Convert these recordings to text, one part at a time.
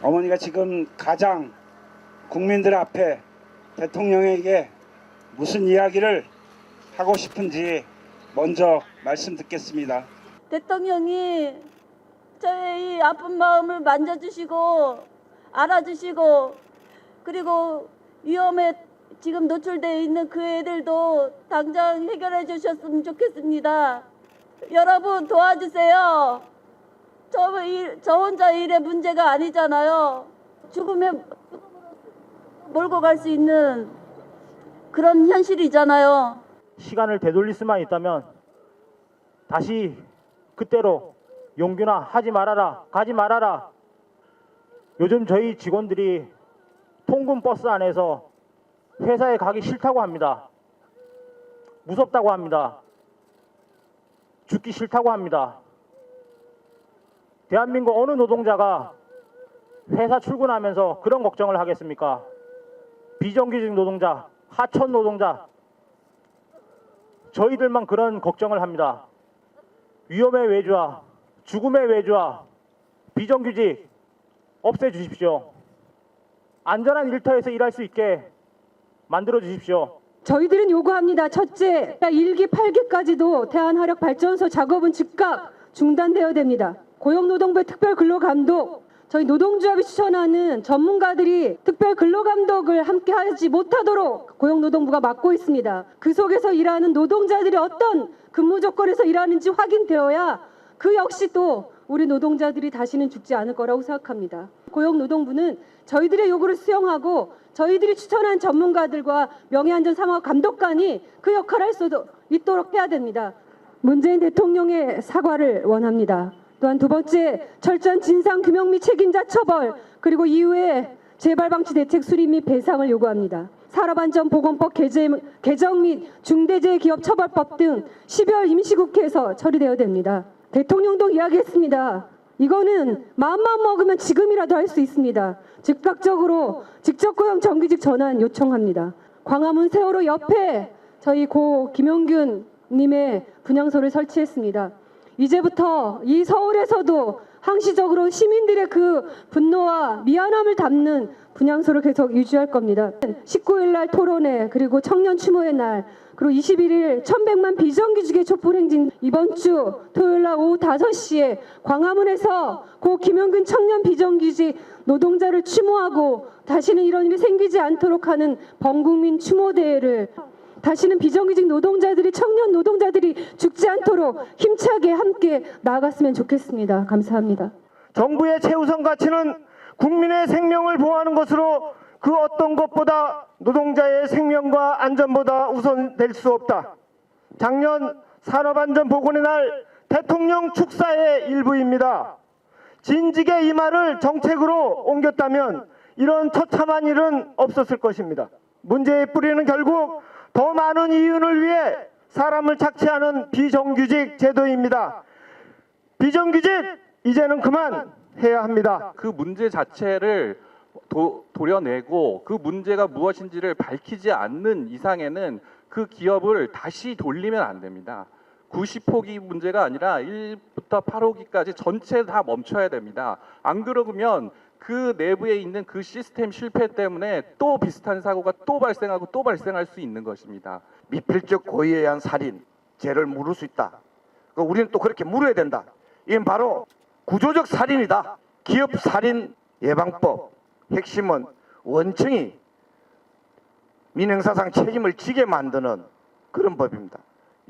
어머니가 지금 가장 국민들 앞에 대통령에게 무슨 이야기를 하고 싶은지 먼저 말씀 듣겠습니다. 대통령이 저의 이 아픈 마음을 만져주시고 알아주시고 그리고 위험에 지금 노출되어 있는 그 애들도 당장 해결해 주셨으면 좋겠습니다. 여러분 도와주세요. 저, 일, 저 혼자 일의 문제가 아니잖아요. 죽음에 몰고 갈 수 있는 그런 현실이잖아요. 시간을 되돌릴 수만 있다면 다시 그때로 용규나 하지 말아라 가지 말아라 요즘 저희 직원들이 통근 버스 안에서 회사에 가기 싫다고 합니다 무섭다고 합니다 죽기 싫다고 합니다 대한민국 어느 노동자가 회사 출근하면서 그런 걱정을 하겠습니까 비정규직 노동자 하천 노동자 저희들만 그런 걱정을 합니다. 위험의 외주와 죽음의 외주와 비정규직 없애 주십시오. 안전한 일터에서 일할 수 있게 만들어 주십시오. 저희들은 요구합니다. 첫째, 1기, 8기까지도 태안화력 발전소 작업은 즉각 중단되어야 됩니다. 고용노동부의 특별 근로감독, 저희 노동조합이 추천하는 전문가들이 특별 근로감독을 함께 하지 못하도록 고용노동부가 막고 있습니다. 그 속에서 일하는 노동자들이 어떤 근무 조건에서 일하는지 확인되어야 그 역시 또 우리 노동자들이 다시는 죽지 않을 거라고 생각합니다. 고용노동부는 저희들의 요구를 수용하고 저희들이 추천한 전문가들과 명예안전 사망 감독관이 그 역할을 할 수 있도록 해야 됩니다. 문재인 대통령의 사과를 원합니다. 또한 두 번째 철저한 진상 규명 및 책임자 처벌 그리고 이후에 재발 방지 대책 수립 및 배상을 요구합니다. 산업안전보건법 개정, 개정 및 중대재해기업처벌법 등 12월 임시국회에서 처리되어야 됩니다. 대통령도 이야기했습니다. 이거는 마음만 먹으면 지금이라도 할 수 있습니다. 즉각적으로 직접고용 정규직 전환 요청합니다. 광화문 세월호 옆에 저희 고 김용균 님의 분향소를 설치했습니다. 이제부터 이 서울에서도 항시적으로 시민들의 그 분노와 미안함을 담는 분향소를 계속 유지할 겁니다. 19일 날 토론회 그리고 청년 추모의 날 그리고 21일 1100만 비정규직의 촛불 행진 이번 주 토요일 날 오후 5시에 광화문에서 고 김용근 청년 비정규직 노동자를 추모하고 다시는 이런 일이 생기지 않도록 하는 범국민 추모 대회를 다시는 비정규직 노동자들이 청년 노동자들이 죽지 않도록 힘차게 함께 나아갔으면 좋겠습니다. 감사합니다. 정부의 최우선 가치는 국민의 생명을 보호하는 것으로 그 어떤 것보다 노동자의 생명과 안전보다 우선될 수 없다. 작년 산업안전보건의 날 대통령 축사의 일부입니다. 진직의 이 말을 정책으로 옮겼다면 이런 처참한 일은 없었을 것입니다. 문제의 뿌리는 결국 더 많은 이윤을 위해 사람을 착취하는 비정규직 제도입니다. 비정규직 이제는 그만 해야 합니다. 그 문제 자체를 도, 도려내고 그 문제가 무엇인지를 밝히지 않는 이상에는 그 기업을 다시 돌리면 안 됩니다. 90호기 문제가 아니라 1부터 8호기까지 전체 다 멈춰야 됩니다. 안 그러면 그 내부에 있는 그 시스템 실패 때문에 또 비슷한 사고가 또 발생하고 또 발생할 수 있는 것입니다. 미필적 고의에 의한 살인 죄를 물을 수 있다. 그 우리는 또 그렇게 물어야 된다. 이건 바로 구조적 살인이다. 기업 살인 예방법 핵심은 원청이 민형사상 책임을 지게 만드는 그런 법입니다.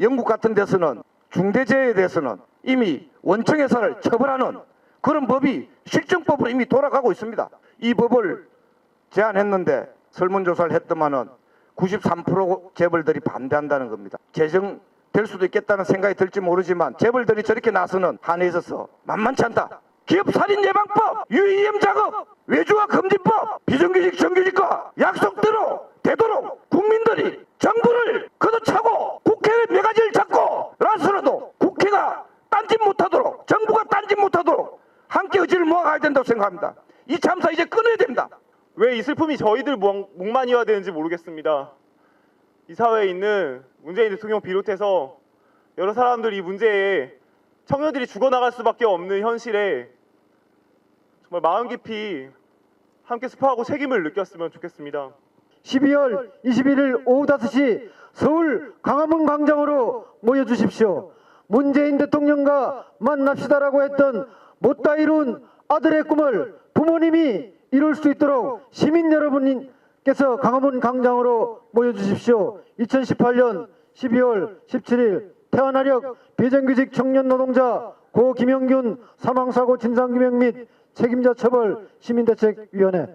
영국 같은 데서는 중대재해에 대해서는 이미 원청에서를 처벌하는 그런 법이 실정법으로 이미 돌아가고 있습니다. 이 법을 제안했는데 설문조사를 했더만은 93% 재벌들이 반대한다는 겁니다. 제정될 수도 있겠다는 생각이 들지 모르지만 재벌들이 저렇게 나서는 한에 있어서 만만치 않다. 기업 살인 예방법, 유의임 작업, 외주화 금지법, 비정규직 정규직과 약속대로 되도록 국민들이 정부를 걷어차고 국회의 매가지를 잡고 라서라도 국회가 딴짓 못하도록 정부가 딴짓 못하도록 함께 의지를 모아가야 된다고 생각합니다. 이 참사 이제 끊어야 됩니다. 왜 이 슬픔이 저희들 목- 목만이어야 되는지 모르겠습니다. 이 사회에 있는 문재인 대통령 비롯해서 여러 사람들이 이 문제에 청년들이 죽어나갈 수밖에 없는 현실에 정말 마음 깊이 함께 스파하고 책임을 느꼈으면 좋겠습니다. 12월 21일 오후 5시 서울 강화문 광장으로 모여주십시오. 문재인 대통령과 만납시다라고 했던 못다 이룬 아들의 꿈을 부모님이 이룰 수 있도록 시민 여러분께서 강화문 광장으로 모여주십시오. 2018년 12월 17일 태안하력 비정규직 청년 노동자 고 김영균 사망사고 진상규명 및 책임자 처벌 시민대책위원회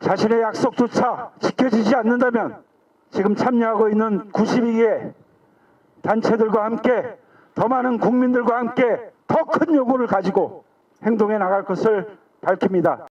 자신의 약속조차 지켜지지 않는다면 지금 참여하고 있는 92개 단체들과 함께 더 많은 국민들과 함께 더 큰 요구를 가지고 행동해 나갈 것을 밝힙니다.